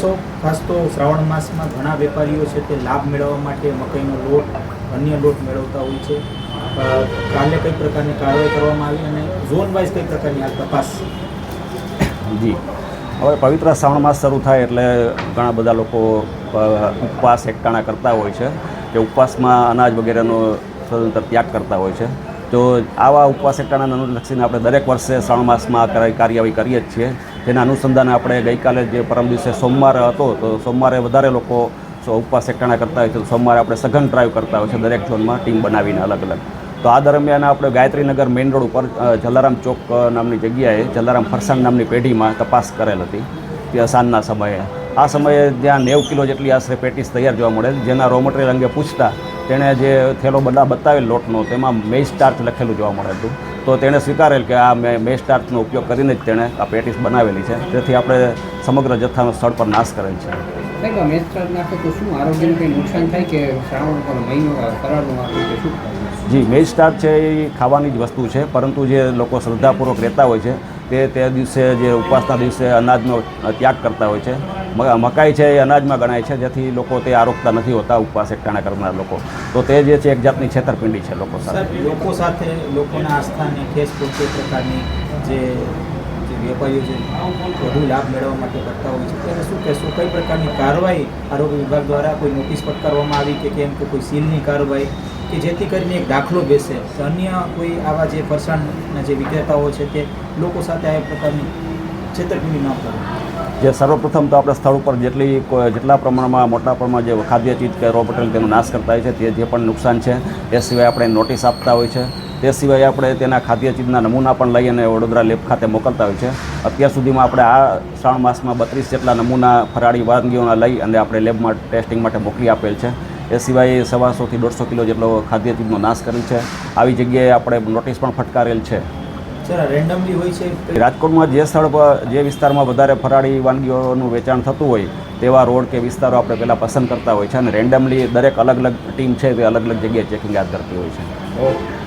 કહેશો ખાસ તો શ્રાવણ માસમાં ઘણા વેપારીઓ છે તે લાભ મેળવવા માટે મકાઈનો લોટ, અન્ય લોટ મેળવતા હોય છે. કાલે કઈ પ્રકારની કાર્યવાહી કરવામાં આવી અને ઝોન વાઇઝ કઈ પ્રકારની આ તપાસ? જી. હવે પવિત્ર શ્રાવણ માસ શરૂ થાય એટલે ઘણા બધા લોકો ઉપવાસ એકટાણા કરતા હોય છે. કે ઉપવાસમાં અનાજ વગેરેનો સ્વતંત્ર ત્યાગ કરતા હોય છે. તો આવા ઉપવાસ એકટાણાને અનુલક્ષીને આપણે દરેક વર્ષે શ્રાવણ માસમાં કાર્યવાહી કરીએ જ છીએ. તેના અનુસંધાને આપણે ગઈકાલે જે પરમ દિવસે સોમવાર હતો, તો સોમવારે વધારે લોકો ઉપવાસ એકટાણા કરતા હોય છે સોમવારે આપણે સઘન ડ્રાઈવ કરતા હોય છે, દરેક ઝોનમાં ટીમ બનાવીને અલગ અલગ. તો આ દરમિયાન આપણે ગાયત્રીનગર મેઇન રોડ ઉપર જલારામ ચોક નામની જગ્યાએ જલારામ ફરસાણ નામની પેઢીમાં તપાસ કરેલ હતી, ત્યાં સાંજના સમયે. આ સમયે ત્યાં નેવ કિલો જેટલી આશરે પેટીસ તૈયાર જોવા મળે, જેના રો મટીરિયલ અંગે પૂછતા, તેણે જે થેલો બધા બતાવેલ લોટનો, તેમાં મેઈ સ્ટાર્ચ લખેલું જોવા મળે હતું. તો તેણે સ્વીકારેલ કે આ મેં મેસ્ટાર્ટનો ઉપયોગ કરીને જ તેણે આ પેટીસ બનાવેલી છે. તેથી આપણે સમગ્ર જથ્થાનો સ્થળ પર નાશ કરેલ છે? જી મેજ સ્ટાર્ટ છે એ ખાવાની જ વસ્તુ છે પરંતુ જે લોકો શ્રદ્ધાપૂર્વક રહેતા હોય છે તે તે દિવસે જે ઉપવાસના દિવસે અનાજનો ત્યાગ કરતા હોય છે. મકાઈ છે એ અનાજમાં ગણાય છે, જેથી લોકો તે આરોગતા નથી હોતા, ઉપવાસ એકટાણા કરનાર લોકો. તો તે જે છે, એક જાતની છેતરપિંડી છે લોકો સાથે. લોકો સાથે લોકોના આસ્થાને, ઠેસ પહોંચે પ્રકારની જે વેપારીઓ છે, વધુ લાભ મેળવવા માટે કરતા હોય છે. શું કહેશો? કઈ પ્રકારની કાર્યવાહી આરોગ્ય વિભાગ દ્વારા કોઈ નોટિસ ફટકારવામાં આવી કે કેમ કે કોઈ સીલની કાર્યવાહી કે જેથી કરીને દાખલો બેસે? કે અન્ય કોઈ આવા જે ફરસાણના જે વિક્રેતાઓ છે તે લોકો સાથે આ પ્રકારની છેતરપિંડી ન કરે. જે સર્વપ્રથમ તો આપણે સ્થળ ઉપર જેટલી જેટલા પ્રમાણમાં મોટા પ્રમાણમાં જે ખાદ્ય ચીજ કે રો મટીરિયલ તેનો નાશ કરતા હોય છે, તે જે પણ નુકસાન છે, એ સિવાય આપણે નોટિસ આપતા હોય છે. તે સિવાય આપણે તેના ખાદ્ય ચીજના નમૂના પણ લઈ અને વડોદરા લેબ ખાતે મોકલતા હોય છે. અત્યાર સુધીમાં આપણે આ શ્રાવણ માસમાં બત્રીસ જેટલા નમૂના ફરાળી વાનગીઓના લઈ અને આપણે લેબમાં ટેસ્ટિંગ માટે મોકલી આપેલ છે. એ સિવાય સવાસોથી દોઢસો કિલો જેટલો ખાદ્ય ચીજનો નાશ કરેલ છે. આવી જગ્યાએ આપણે નોટિસ પણ ફટકારેલ છે. રેન્ડમલી હોય છે રાજકોટમાં જે સ્થળ પર જે વિસ્તારમાં વધારે ફરાળી વાનગીઓનું વેચાણ થતું હોય તેવા રોડ કે વિસ્તારો આપણે પહેલાં પસંદ કરતા હોય છે અને રેન્ડમલી દરેક અલગ અલગ ટીમ છે તે અલગ અલગ જગ્યાએ ચેકિંગ હાથ કરતી હોય છે.